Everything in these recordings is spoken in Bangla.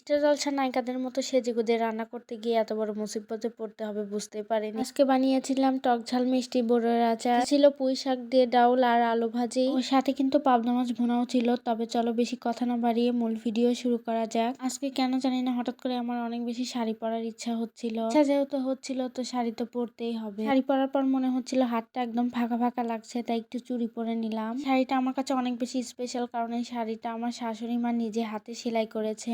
স্টার জলসা নায়িকাদের মতো সেজেগুজে রান্না করতে গিয়ে এত বড় মুসিবতে পড়তে হবে বুঝতে পারিনি। আজকে বানিয়েছিলাম টক ঝাল, মিষ্টি বড়ের আচার। ছিল পুঁই শাক দিয়ে ডাউল আর আলু ভাজি। ওর সাথে কিন্তু পাবদা মাছ ভুনাও ছিল, তবে চলো বেশি কথা না বাড়িয়ে মূল ভিডিও শুরু করা যাক। আজকে কেন জানি না, হঠাৎ করে আমার অনেক বেশি শাড়ি পরার ইচ্ছা হচ্ছিল। ইচ্ছা যেহেতু হচ্ছিল, তো শাড়ি তো পরতেই হবে। শাড়ি পরার পর মনে হচ্ছিল হাতটা একদম ফাঁকা ফাঁকা লাগছে, তাই একটু চুরি পরে নিলাম। শাড়িটা আমার কাছে অনেক বেশি স্পেশাল কারণ এই শাড়িটা আমার শাশুড়ি মা নিজে হাতে সেলাই করেছে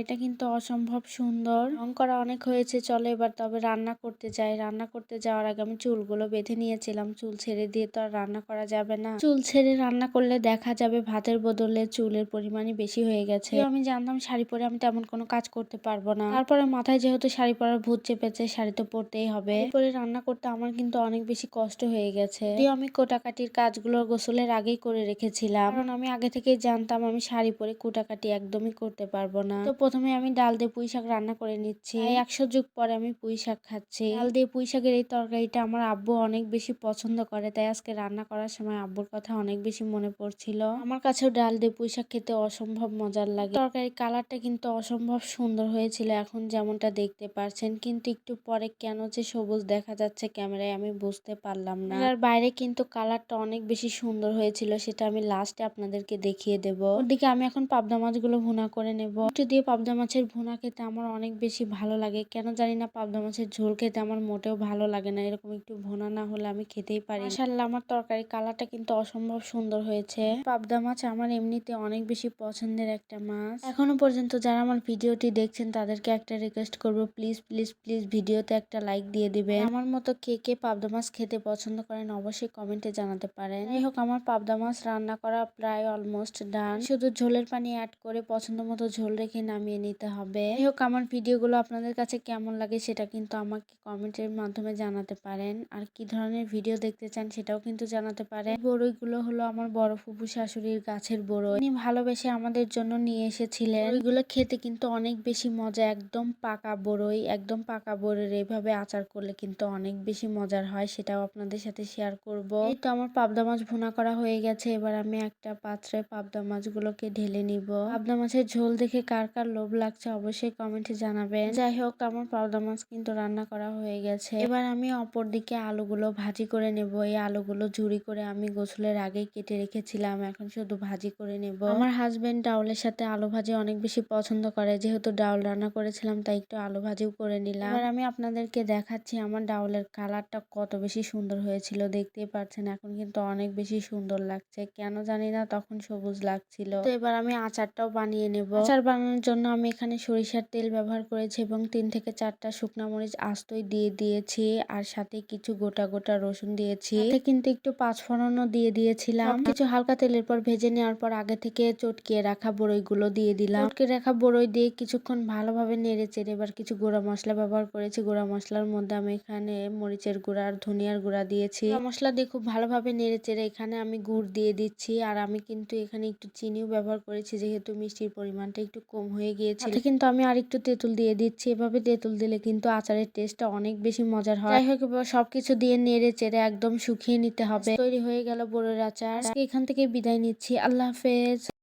শাড়িটা কিন্তু অসম্ভব সুন্দর। রং করা অনেক হয়েছে, চলো এবার তবে রান্না করতে যাই। রান্না করতে যাওয়ার আগে আমি চুলগুলো বেঁধে নিয়েছিলাম। চুল ছেড়ে দিয়ে তো আর রান্না করা যাবে না। চুল ছেড়ে রান্না করলে দেখা যাবে ভাতের বদলে চুলের পরিমাণই বেশি হয়ে গেছে। আমি জানতাম শাড়ি পরে আমি তেমন কোনো কাজ করতে পারব না। তারপরে মাথায় যেহেতু শাড়ি পরার ভূত চেপেছে, শাড়ি তো পরতেই হবে। পরে রান্না করতে আমার কিন্তু অনেক বেশি কষ্ট হয়ে গেছে। আমি কোটাকাটির কাজগুলো গোসলের আগেই করে রেখেছিলাম। কারণ আমি আগে থেকেই জানতাম আমি শাড়ি পরে কোটাকাটি একদমই করতে পারব না। তো প্রথমে আমি ডাল দিয়ে পুঁই শাক রান্না করে নিচ্ছি। একশো যুগ পরে আমি পুঁই শাক খাচ্ছি। ডাল দিয়ে পুঁই শাকের এই তরকারিটা আমার আব্বু অনেক বেশি পছন্দ করে তাই আজকে রান্না করার সময় আব্বুর কথা অনেক বেশি মনে পড়ছিল। আমার কাছেও ডাল দিয়ে পুঁই শাক খেতে অসম্ভব মজার লাগে। তরকারির কালারটা কিন্তু অসম্ভব সুন্দর হয়েছিল এখন যেমনটা দেখতে পারছেন কিন্তু একটু পরে কেন যে সবুজ দেখা যাচ্ছে ক্যামেরায় আমি বুঝতে পারলাম না। আর বাইরে কিন্তু কালারটা অনেক বেশি সুন্দর হয়েছিল সেটা আমি লাস্টে আপনাদেরকে দেখিয়ে দেবো। ওদিকে আমি এখন পাবদা মাছগুলো ভুনা করে নেব। একটু দিয়ে পাবদা মাছের ভুনা খেতে আমার অনেক বেশি ভালো লাগে। কেন জানি না পাবদা মাছের ঝোল খেতে আমার মোটেও ভালো লাগে না। এরকম একটু ভুনা না হলে আমি খেতেই পারি মাশাআল্লাহ, আমার তরকারি কালারটা কিন্তু অসম্ভব সুন্দর হয়েছে। পাবদা মাছ আমার এমনিতে অনেক বেশি পছন্দের একটা মাছ। এখনও পর্যন্ত যারা আমার ভিডিওটি দেখছেন, তাদেরকে একটা রিকোয়েস্ট করব প্লিজ প্লিজ প্লিজ ভিডিওতে একটা লাইক দিয়ে দিবেন। আমার মতো কে কে পাবদা মাছ খেতে পছন্দ করেন, অবশ্যই কমেন্টে জানাতে পারেন। যাই হোক, আমার পাবদা মাছ রান্না করা প্রায় অলমোস্ট ডান শুধু ঝোলের পানি অ্যাড করে পছন্দ মতো ঝোল রেখে নামিয়ে নিতে হবে। যাই হোক, আমার ভিডিওগুলো আপনাদের কাছে কেমন লাগে সেটা কিন্তু আমাকে কমেন্টের মাধ্যমে জানাতে পারেন। আর কি ধরনের ভিডিও দেখতে চান সেটাও কিন্তু জানাতে পারেন। বড়ইগুলো হলো আমার বড় ফুপু শাশুড়ির গাছের বড়ই। উনি ভালোবেসে আমাদের জন্য নিয়ে এসেছিলেন। ওইগুলো খেতে কিন্তু অনেক বেশি মজা, একদম পাকা বড়ই, একদম পাকা বড়ের এইভাবে আচার করলে কিন্তু অনেক বেশি মজার হয়, সেটাও আপনাদের সাথে শেয়ার করব। এই তো আমার পাবদা মাছ ভুনা করা হয়ে গেছে। এবার আমি একটা পাত্রে পাবদা মাছগুলোকে ঢেলে নিব। পাবদা মাছের ঝোল দেখে কার কার লোভ লাগছে অবশ্যই কমেন্টে জানাবেন। যাই হোক, আমার পাবদা মাছ কিন্তু রান্না করা হয়ে গেছে। এবার আমি অপর দিকে আলুগুলো ভাজি করে নেব। এই আলুগুলো ঝুড়ি করে আমি গোসলের আগেই কেটে রেখেছিলাম। এখন শুধু ভাজি করে নেব। আমার হাজবেন্ড ডাউলের সাথে আলু ভাজি অনেক বেশি পছন্দ করে। যেহেতু ডাউল রান্না করেছিলাম, তাই একটু আলু ভাজিও করে নিলাম। এবার আমি আপনাদেরকে দেখাচ্ছি আমার ডাউলের কালারটা কত বেশি সুন্দর হয়েছিল। দেখতেই পাচ্ছেন, এখন কিন্তু অনেক বেশি সুন্দর লাগছে। কেন জানি না, তখন সবুজ লাগছিল। তো এবার আমি আচারটাও বানিয়ে নেব। আচার বানানোর জন্য আমি এখানে সরিষার তেল ব্যবহার করেছি এবং তিন থেকে চারটা শুকনো মরিচ আস্তই দিয়ে দিয়েছি আর সাথে কিছু গোটা গোটা রসুন দিয়েছি। কিন্তু একটু পাঁচফোড়নও দিয়ে দিয়েছিলাম। কিছু হালকা তেলের পর ভেজে নেওয়ার পর আগে থেকে চটকিয়ে রাখা বড়ইগুলো দিয়ে দিলাম। চটকে রাখা বড়ই দিয়ে কিছুক্ষণ ভালোভাবে নেড়ে চেড়ে এবার কিছু গুঁড়া মশলা ব্যবহার করেছি। গুঁড়া মশলার মধ্যে আমি এখানে মরিচের গুঁড়া আর ধনিয়ার গুঁড়া দিয়েছি। মশলা দিয়ে খুব ভালোভাবে নেড়ে চেড়ে এখানে আমি গুড় দিয়ে দিচ্ছি। আর আমি কিন্তু এখানে একটু চিনিও ব্যবহার করেছি, যেহেতু মিষ্টির পরিমাণটা একটু কম হয়ে গিয়েছে সাথে কিন্তু আমি আর একটু তেঁতুল দিয়ে দিচ্ছি। এভাবে তেঁতুল দিলে কিন্তু আচারের টেস্টটা অনেক বেশি মজার হয়। যাই হোক সব সবকিছু দিয়ে নেড়ে চেড়ে একদম শুকিয়ে নিতে হবে। তৈরি হয়ে গেল বড়ের আচার। এখান থেকে বিদায় নিচ্ছি। আল্লাহ হাফেজ।